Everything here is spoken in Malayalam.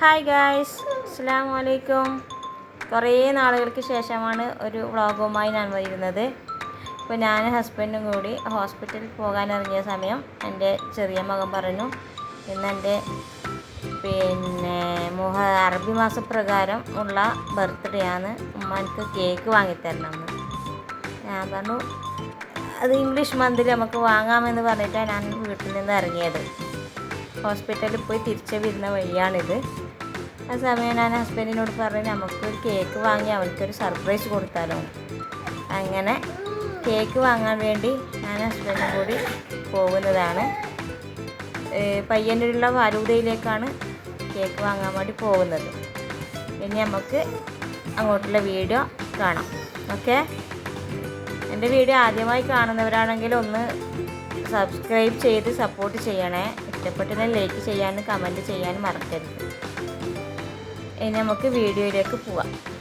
ഹായ് ഗായ്സ് അസ്സാം വലൈക്കും കുറേ നാളുകൾക്ക് ശേഷമാണ് ഒരു വ്ളോഗുമായി ഞാൻ വരുന്നത്. ഇപ്പോൾ ഞാൻ ഹസ്ബൻഡും കൂടി ഹോസ്പിറ്റലിൽ പോകാൻ ഇറങ്ങിയ സമയം എന്റെ ചെറിയ മകൻ പറഞ്ഞു. ഇന്ന് എന്റെ പിന്നെ മുഹ അറബി മാസപ്രകാരം ഉള്ള ബർത്ത്ഡേ ആണ്. ഉമ്മ എനിക്ക് കേക്ക് വാങ്ങിത്തരണം എന്ന് ഞാൻ പറഞ്ഞു അത് ഇംഗ്ലീഷ് മന്തിൽ നമുക്ക് വാങ്ങാമെന്ന് പറഞ്ഞിട്ടാണ് ഞാൻ വീട്ടിൽ നിന്ന് ഇറങ്ങിയത്. ഹോസ്പിറ്റലിൽ പോയി തിരിച്ചു വരുന്ന വഴിയാണിത്. ആ സമയം ഞാൻ ഹസ്ബൻഡിനോട് പറഞ്ഞു നമുക്കൊരു കേക്ക് വാങ്ങി അവൾക്കൊരു സർപ്രൈസ് കൊടുത്താലോ? അങ്ങനെ കേക്ക് വാങ്ങാൻ വേണ്ടി ഞാൻ ഹസ്ബൻഡും കൂടി പോകുന്നതാണ്. പയ്യന്നൂരുള്ള ഫാലൂദയിലേക്കാണ് കേക്ക് വാങ്ങാൻ വേണ്ടി പോകുന്നത്. ഇനി നമുക്ക് അങ്ങോട്ടുള്ള വീഡിയോ കാണാം. ഓക്കെ? എന്റെ വീഡിയോ ആദ്യമായി കാണുന്നവരാണെങ്കിൽ ഒന്ന് സബ്സ്ക്രൈബ് ചെയ്ത് സപ്പോർട്ട് ചെയ്യണേ. ഇഷ്ടപ്പെട്ടതിനെ ലൈക്ക് ചെയ്യാനും കമന്റ് ചെയ്യാനും മറക്കരുത്. നമുക്ക് വീഡിയോയിലേക്ക് പോവാം.